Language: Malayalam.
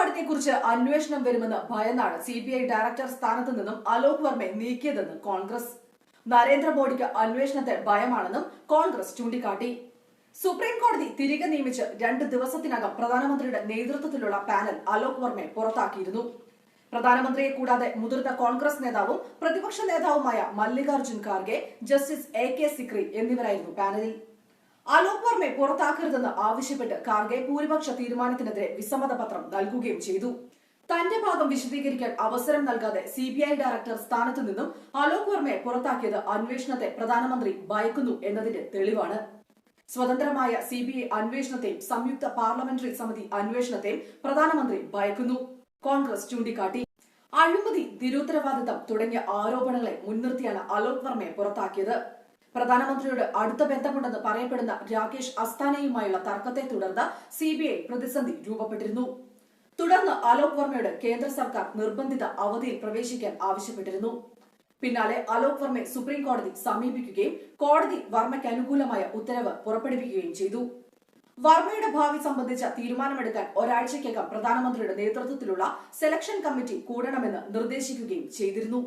കോടതിയെക്കുറിച്ച് അന്വേഷണം വരുമെന്ന് ഭയന്നാണ് സി ബി ഐ ഡയറക്ടർ സ്ഥാനത്ത് നിന്നും അലോക് വർമ്മയെ നീക്കിയതെന്ന് കോൺഗ്രസ്. നരേന്ദ്രമോദിക്ക് അന്വേഷണത്തെ ഭയമാണെന്നും കോൺഗ്രസ് ചൂണ്ടിക്കാട്ടി. സുപ്രീം കോടതി തിരികെ നിയമിച്ച് രണ്ട് ദിവസത്തിനകം പ്രധാനമന്ത്രിയുടെ നേതൃത്വത്തിലുള്ള പാനൽ അലോക് വർമ്മയെ പുറത്താക്കിയിരുന്നു. പ്രധാനമന്ത്രിയെ കൂടാതെ മുതിർന്ന കോൺഗ്രസ് നേതാവും പ്രതിപക്ഷ നേതാവുമായ Mallikarjun Kharge justice A K Sikri എന്നിവരായിരുന്നു പാനലിൽ. അലോക് വർമ്മയെ പുറത്താക്കരുതെന്ന് ആവശ്യപ്പെട്ട് ഖാർഗെ ഭൂരിപക്ഷ തീരുമാനത്തിനെതിരെ വിസമ്മത പത്രം നൽകുകയും ചെയ്തു. തന്റെ ഭാഗം വിശദീകരിക്കാൻ അവസരം നൽകാതെ സി ബി ഐ ഡയറക്ടർ സ്ഥാനത്തു നിന്നും അലോക് വർമ്മയെ പുറത്താക്കിയത് അന്വേഷണത്തെ പ്രധാനമന്ത്രി ഭയക്കുന്നു എന്നതിന്റെ തെളിവാണ്. സ്വതന്ത്രമായ സി ബി ഐ അന്വേഷണത്തെയും സംയുക്ത പാർലമെന്ററി സമിതി അന്വേഷണത്തെയും പ്രധാനമന്ത്രി ഭയക്കുന്നു. കോൺഗ്രസ് ചൂണ്ടിക്കാട്ടി. അഴിമതി നിരുത്തരവാദിത്തം തുടങ്ങിയ ആരോപണങ്ങളെ മുൻനിർത്തിയാണ് അലോക് വർമ്മയെ പുറത്താക്കിയത്. പ്രധാനമന്ത്രിയോട് അടുത്ത ബന്ധമുണ്ടെന്ന് പറയപ്പെടുന്ന രാകേഷ് അസ്താനയുമായുള്ള തർക്കത്തെ തുടർന്ന് സിബിഐ പ്രതിസന്ധി രൂപപ്പെട്ടിരുന്നു. തുടർന്ന് അലോക് വർമ്മയോട് കേന്ദ്ര സർക്കാർ നിർബന്ധിത അവധിയിൽ പ്രവേശിക്കാൻ ആവശ്യപ്പെട്ടിരുന്നു. പിന്നാലെ അലോക് വർമ്മയെ സുപ്രീം കോടതി സമീപിക്കുകയും കോടതി വർമ്മയ്ക്ക് അനുകൂലമായ ഉത്തരവ് പുറപ്പെടുവിക്കുകയും ചെയ്തു. വർമ്മയുടെ ഭാവി സംബന്ധിച്ച തീരുമാനമെടുക്കാൻ ഒരാഴ്ചയ്ക്കകം പ്രധാനമന്ത്രിയുടെ നേതൃത്വത്തിലുള്ള സെലക്ഷൻ കമ്മിറ്റി കൂടണമെന്ന് നിർദ്ദേശിക്കുകയും ചെയ്തിരുന്നു.